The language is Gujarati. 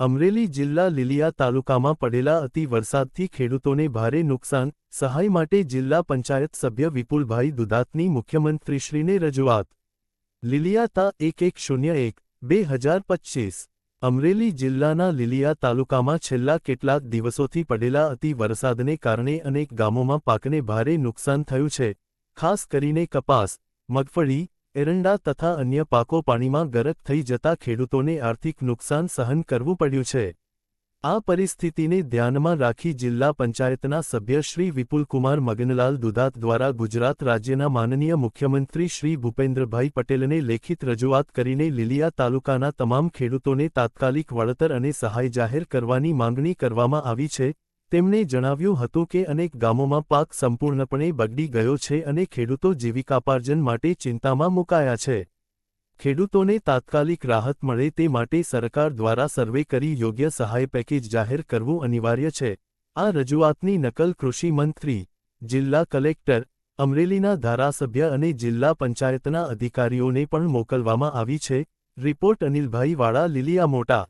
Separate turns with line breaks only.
અમરેલી જિલ્લા લીલિયા તાલુકામાં પડેલા અતિ વરસાદથી ખેડૂતોને ભારે નુકસાન, સહાય માટે જિલ્લા પંચાયત સભ્ય વિપુલભાઈ દુધાતની મુખ્યમંત્રીશ્રીને રજૂઆત. લીલિયા તા એક એક શૂન્ય એક, બે હજાર પચ્ચીસ. અમરેલી જિલ્લાના લીલિયા તાલુકામાં છેલ્લા કેટલાક દિવસોથી પડેલા અતિ વરસાદને કારણે અનેક ગામોમાં પાકને ભારે નુકસાન થયું છે. ખાસ કરીને કપાસ, મગફળી એરંડા તથા અન્ય પાકો પાણીમાં ગરક થઈ જતા ખેડૂતોને આર્થિક નુકસાન સહન કરવું પડ્યું છે. આ પરિસ્થિતિને ધ્યાનમાં રાખી જિલ્લા પંચાયતના સભ્ય શ્રી વિપુલકુમાર મગનલાલ દુધાત દ્વારા ગુજરાત રાજ્યના માનનીય મુખ્યમંત્રી શ્રી ભૂપેન્દ્રભાઈ પટેલને લેખિત રજૂઆત કરીને લીલિયા તાલુકાના તમામ ખેડૂતોને તાત્કાલિક વળતર અને સહાય જાહેર કરવાની માંગણી કરવામાં આવી છે. તેમણે જણાવ્યું હતું કે અનેક ગામોમાં પાક સંપૂર્ણપણે બગડી ગયો છે અને ખેડૂતો જીવિકાપાર્જન માટે ચિંતામાં મુકાયા છે. ખેડૂતોને તાત્કાલિક રાહત મળે તે માટે સરકાર દ્વારા સર્વે કરી યોગ્ય સહાય પેકેજ જાહેર કરવું અનિવાર્ય છે. આ રજૂઆતની નકલ કૃષિ મંત્રી, જિલ્લા કલેક્ટર, અમરેલીના ધારાસભ્ય અને જિલ્લા પંચાયતના અધિકારીઓને પણ મોકલવામાં આવી છે. રિપોર્ટ અનિલભાઈ વાળા લીલિયા મોટા